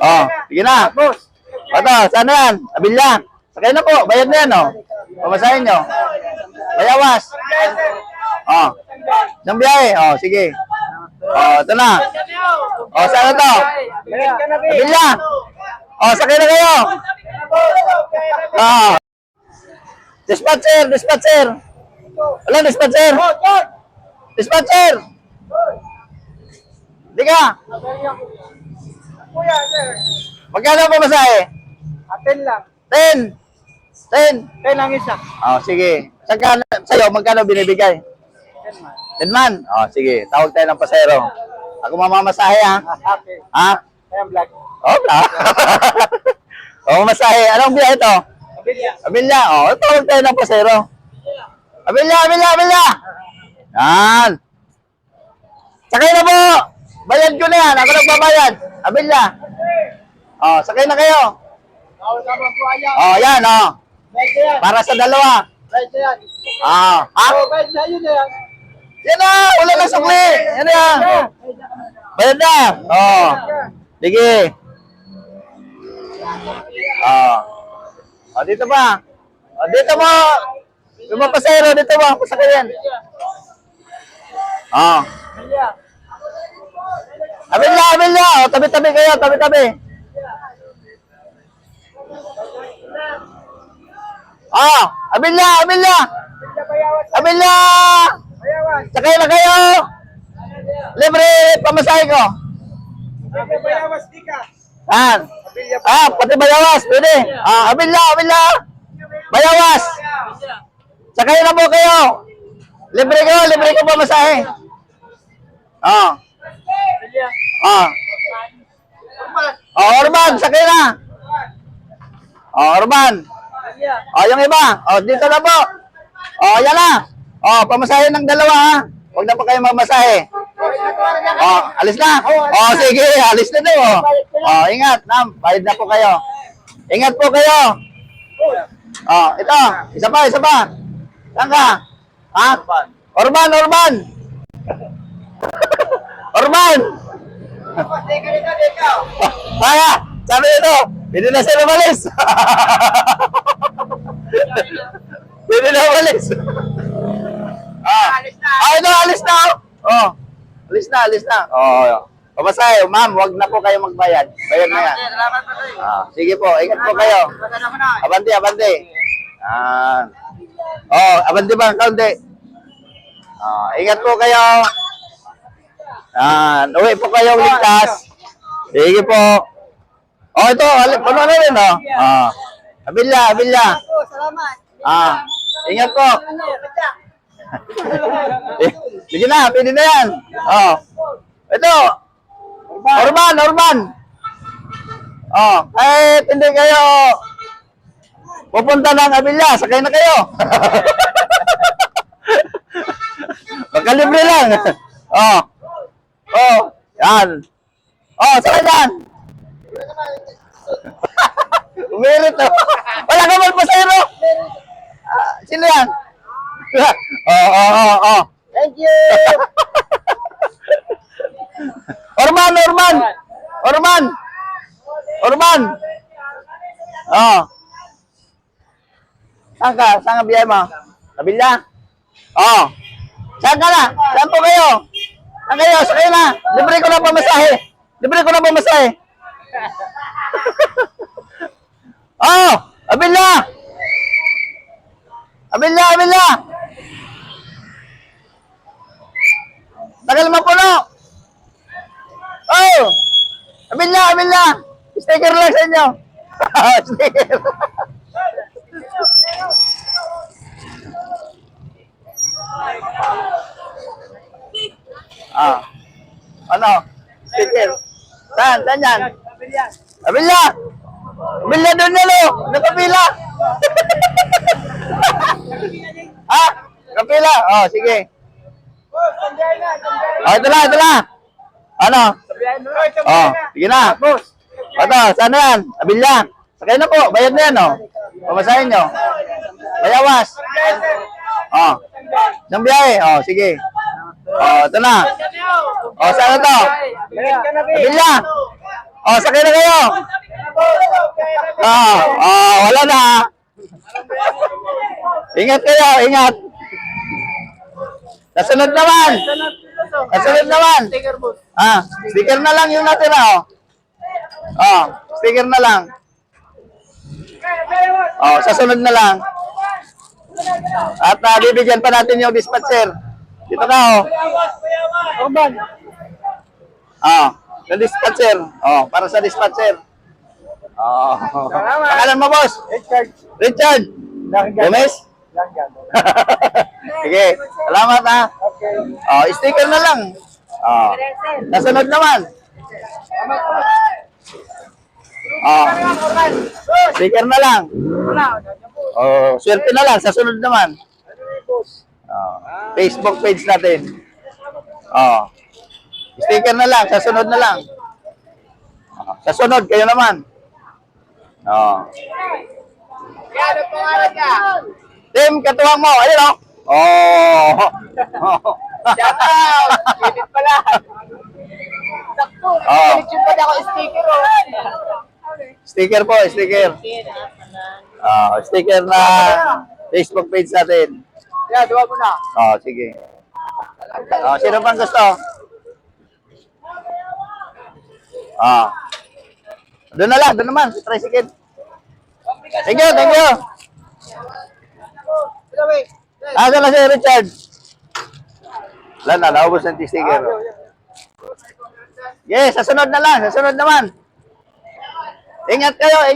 Oh, sige na. Boss. Oto, saan yan? Abilya. Sakay na po, bayad na yan, oh. Pamasahin nyo. Bayawas. Oh. Isang biyahe. Oh, sige. Oh, ito na. Oh, saan na to? Abilya. Oh, sakay na kayo. Oh. Dispatcher, dispatcher. Wala, dispatcher. Dispatcher. Di ka. Kuya, sir. Magkano ang pamasahe? Atin lang. 10. 10. Kaya lang isa. Oh, sige. Saka, sa'yo, magkano binibigay? Ten man. 10 man. Oh, sige. Tawag tayo ng pasero. Ako mamamasahe, ha? Okay. Ha? Kaya black. Oh, bla. oh, masahe. Anong biya ito? Kabilya. Abilya. Oh, tawag tayo ng pasero. Abilya, abilya, abilya. Yan. Sakay na po. Bayad ko na yan. Ako nagbabayad. Abilya. Oh, sakay na kayo. Oh, yan, oh. Para sa dalawa. Ah, na yan. Na, wala na sukli. Yan na. Bayad na. Oh. Sige. Oh. Oh, dito ba? Oh, dito mo. Yung mga pasero, dito ba? Pasakayan. Oh. Kabilya. Abilya, abilya. Oh, tabi-tabi kayo, tabi-tabi. Oh, abilya, abilya. Kabilya bayawas. Abilya. Bayawas. Sakay na kayo. Libre pamasahe ko. Bayawas, ka. Ah, pati bayawas, pwede. Ah, abilya, abilya. Bayawas. Sakay na po kayo. Libre ko, libre ko pamasahe. Ah, Ah. Oh, Orban, sakay na. Oh, Orban. Oh, yung iba. Oh, dito na po. Oh, yan na. Oh, pamasahe ng dalawa ha. Huwag na po kayo mamasahe. Oh, alis na. Oh, sige, alis na daw. Oh, oh ingat, ma'am. Bayad na po kayo. Ingat po kayo. Oh, ito. Isa pa, isa pa. Saan ka? Ha? Orban, Orban. Orban. Kaya, sabi ito, pwede na sila umalis. pwede na umalis. ah, ah, ito, alis na. Oh, alis na, alis na. Oh, pamasahe, ma'am, wag na po kayo magbayad. Bayad na yan. Salamat. Ah, sige po, ingat po kayo. Na. Abante, abante. Ah. Oh, abante ba kaunti? Ah, ingat po kayo. Ah, uwi po kayo ligtas. Sige po. Oh, ito, puno na rin, oh. Ah. Abilya. Oh, salamat. Ah, ingat po. Sige na, pwede na yan. Oh. Ito. Orban, Orban. Oh, kahit hindi kayo pupunta ng Abilya, sakay na kayo. Magkalibre lang. Oh. Yan. Oh, sakay yan. Umirit na. Wala ka man pasayro. Ah, sino yan? oh, oh, oh, oh. Thank you. Orman, Orman! Orman! Orman! Oh. Saan ka? Saan ka biyay mo? Kabilya? Oh. Saan ka na? Saan po kayo? Saan kayo? Sa kayo na. Libre ko na pamasahe. Libre ko na pamasahe. oh! Abilya! Abilya, Abilya! Tagal mapuno! Oh! Abilya, abilya! Sticker lang sa inyo. Sticker. ah. Ano? Sticker. Saan? Saan yan? Kabilya. Abilya! Abilya doon yan o! Nakapila! ha? Kapila? Oh, sige. Oh, na, na. Oh, ito na, ito na. Ano? Oh, na. sige na. Ito, saan na yan? Abilya. Sakay na po, bayad na yan, oh. Pamasahin nyo. Bayawas. Oh, isang biyahe. Oh, sige. Oh, ito na. Oh, saan na to? Bayad ka na, Bi. Abilya. Oh, sakay na kayo. Ah, ah, wala na. Ingat kayo, ingat. Kasunod naman. Kasunod naman. Ah, sticker na lang yung natira, oh. Oh, sticker na lang. Oh, sa sunod na lang. At uh, bibigyan pa natin yung dispatcher. Dito ka, oh. Oban. Oh, sa dispatcher. Oh, para sa dispatcher. Oh. Salamat. Pangalan mo, boss? Richard. Richard. Gomez? Sige, salamat ha. Okay. Oh, sticker na lang. Oh. Nasunod naman. Oh, sticker na lang. Oh, swerte na lang sa sunod naman. Oh, Facebook page natin. Oh. Sticker na lang, sa sunod na lang. Oh, sa sunod kayo naman. Oh. Kaya ano pangalan ka? Tim, katuwang mo. Ayun oh. Oh. Shout out! Pilit pala. Sakto. Oo. Connection pa na ako sticker oh. sticker po, sticker. Oh, sticker na Facebook page natin. Kaya, duwa mo na. Oh, sige. Oh, sino pang gusto? Ah. Doon na lang, doon naman, sa tricycle. Thank you, thank you. Ah, na si Richard. Wala na, naubos ng sticker. Yes, sa sunod na lang, sa sunod naman. Ingat kayo, ingat.